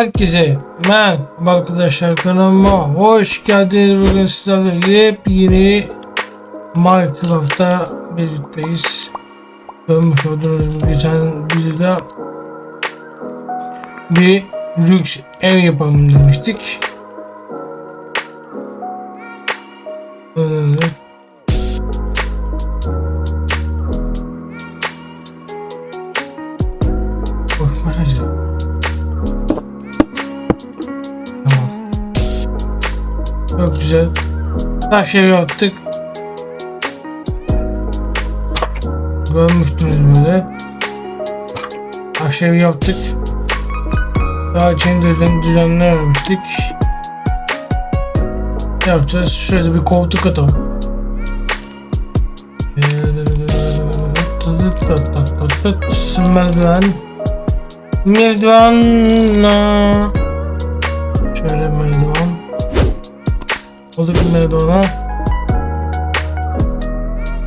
Herkese merhaba arkadaşlar kanalıma hoş geldiniz. Bugün sizlerle yepyeni Minecraft'ta birlikteyiz. Görmüş olduğunuz geçen videoda bir lüks ev yapalım demiştik. Evet. Koşma Çok güzel. Taş ev yaptık. Görmüştünüz böyle. Taş ev yaptık. Daha içini düzen, düzenlememiştik. Yapacağız? Şöyle bir koltuk atalım. Merdiven. Merdiven. Şöyle merdiven. Olduk merdivana.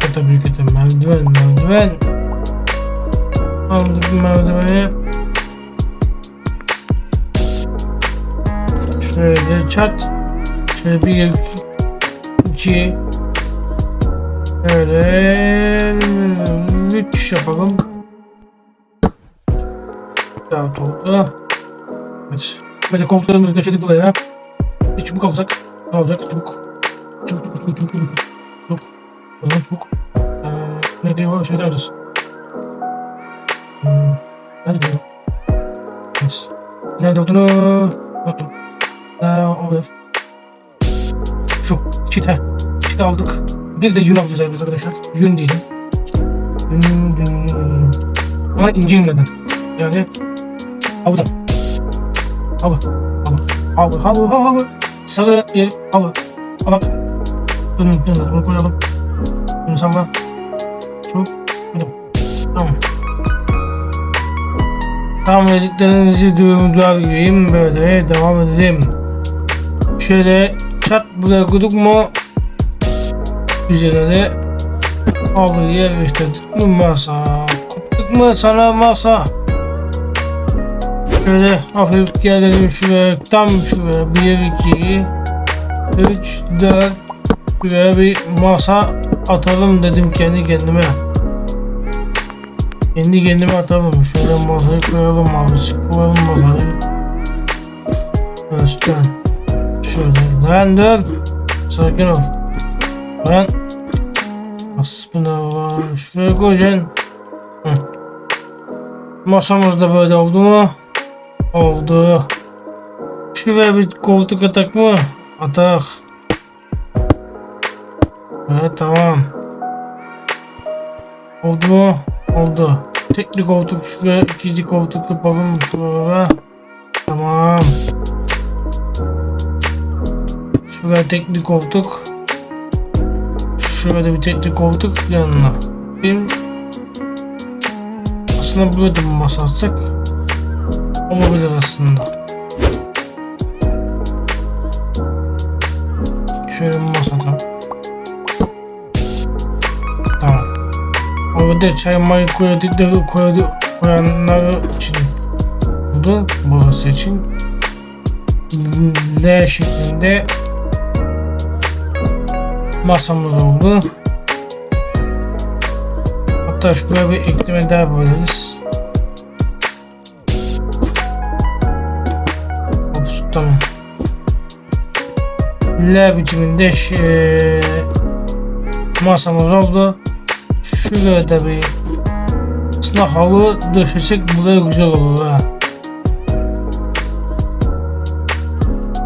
E tabii ki de merdiven merdiven. Aldık merdiveni. Şöyle çat. Şöyle bir iki Şöyle üç yapalım. Daha oldu. Evet. Böyle koltuklarımızı döşedik buraya. Bir çubuk alacak. Ne olacak? Çubuk. Çubuk, çubuk, çubuk, çubuk, çubuk, çubuk. O zaman çubuk. Ee, ne diyor? Şeyden alacağız. Hmm. Nerede diyor? Evet. Nerede olduğunu unuttum. Ee, oluyor. Şu. Çit he. Çit aldık. Bir de yün alacağız arkadaşlar. Yün diyelim. Yün, yün, yün. Ama ince yünlerden. Yani havudan. Havu. Havu. Havu. Havu. Havu. Havu. Sarı yer. Havu. Alak. Dönün. Dönün. Bunu koyalım. Bunu salla. Çok. Tamam. Tamam dediklerinizi duyumlar gibiyim. Böyle devam edelim. Şöyle çat buraya koyduk mu üzerine halıyı yerleştirdik mi masa koyduk mu sana masa şöyle hafif gelelim şuraya. Tam şuraya. Bir iki üç dört. Şuraya bir masa atalım dedim kendi kendime. Kendi kendime atalım. Şöyle masayı koyalım. Abi koyalım masayı. Özkan şöyle. Lan dur. Sakin ol. Ben Hasbunallah şuraya koyacaksın. Masamız da böyle oldu mu? Oldu. Şuraya bir koltuk atak mı? Atak. Evet tamam. Oldu mu? Oldu. Tekli koltuk şuraya ikinci koltuk yapalım şuraya Tamam. Şuraya tekli koltuk. Şöyle bir tekli koltuk yanına. Benim aslında burada bir masa atsak olabilir aslında. Şöyle bir masa atalım. Tamam. Orada çay may koydukları koydu koyanlar için oldu. Burası için L şeklinde masamız oldu. Hatta şuraya bir ekleme daha yapabiliriz. L biçiminde şey, masamız oldu. Şuraya da bir ıslak halı döşesek buraya güzel olur ha.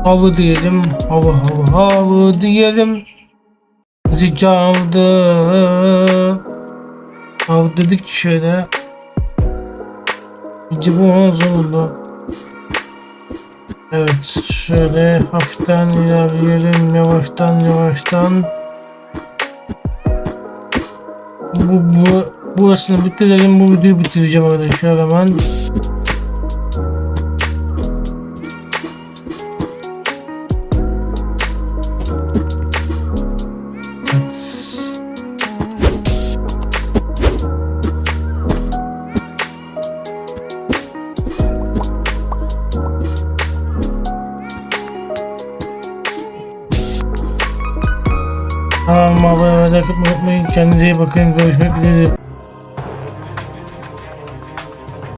Halı diyelim, halı halı halı diyelim. Bizi çaldı. Al dedik şöyle. Bu oldu. Evet şöyle hafiften ilerleyelim yavaştan yavaştan. Bu, bu burasını bitirelim bu videoyu bitireceğim arkadaşlar hemen. Kanalıma abone olmayı, atmayı unutmayın. Kendinize iyi bakın. Görüşmek üzere.